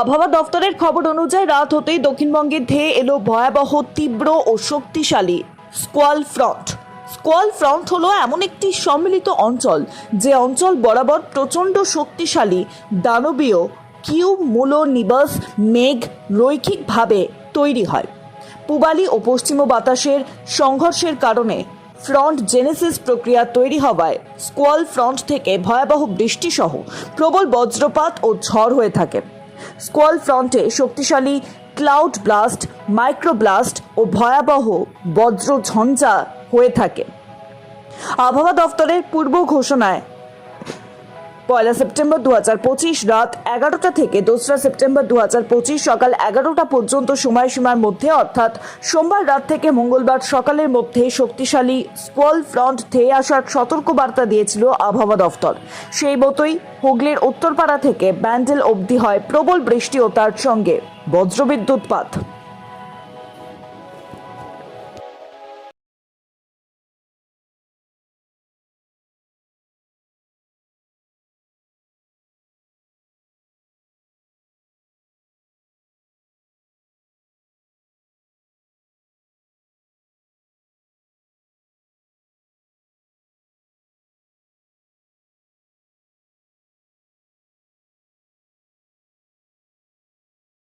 আবহাওয়া দফতরের খবর অনুযায়ী রাত হতেই দক্ষিণবঙ্গে ধেয়ে এলো ভয়াবহ, তীব্র ও শক্তিশালী স্কোয়াল ফ্রন্ট। স্কোয়াল ফ্রন্ট হলো এমন একটি সম্মিলিত অঞ্চল, যে অঞ্চল বরাবর প্রচণ্ড শক্তিশালী, দানবীয় কিউ মূল নিবাস মেঘ রৈখিকভাবে তৈরি হয়। পূবালি ও পশ্চিম বাতাসের সংঘর্ষের কারণে ফ্রন্ট জেনেসিস প্রক্রিয়া তৈরি হওয়ায় স্কোয়াল ফ্রন্ট থেকে ভয়াবহ বৃষ্টিসহ প্রবল বজ্রপাত ও ঝড় হয়ে থাকে। স্কোয়াল ফ্রন্টে শক্তিশালী ক্লাউড ব্লাস্ট, মাইক্রোব্লাস্ট ও ভয়াবহ বজ্র ঝঞ্ঝা হয়ে থাকে। আবহাওয়া দফতরের পূর্ব ঘোষণায় পয়লা সেপ্টেম্বর দু রাত এগারোটা থেকে দোসরা সেপ্টেম্বর দু সকাল এগারোটা পর্যন্ত সময়সীমার মধ্যে, অর্থাৎ সোমবার রাত থেকে মঙ্গলবার সকালের মধ্যে শক্তিশালী স্কোয়াল ফ্রন্ট ধেয়ে আসার সতর্কবার্তা দিয়েছিল আবহাওয়া দফতর। সেই মতোই হুগলির উত্তরপাড়া থেকে ব্যান্ডেল অবধি হয় প্রবল বৃষ্টি ও তার সঙ্গে বজ্রবিদ্যুৎপাত।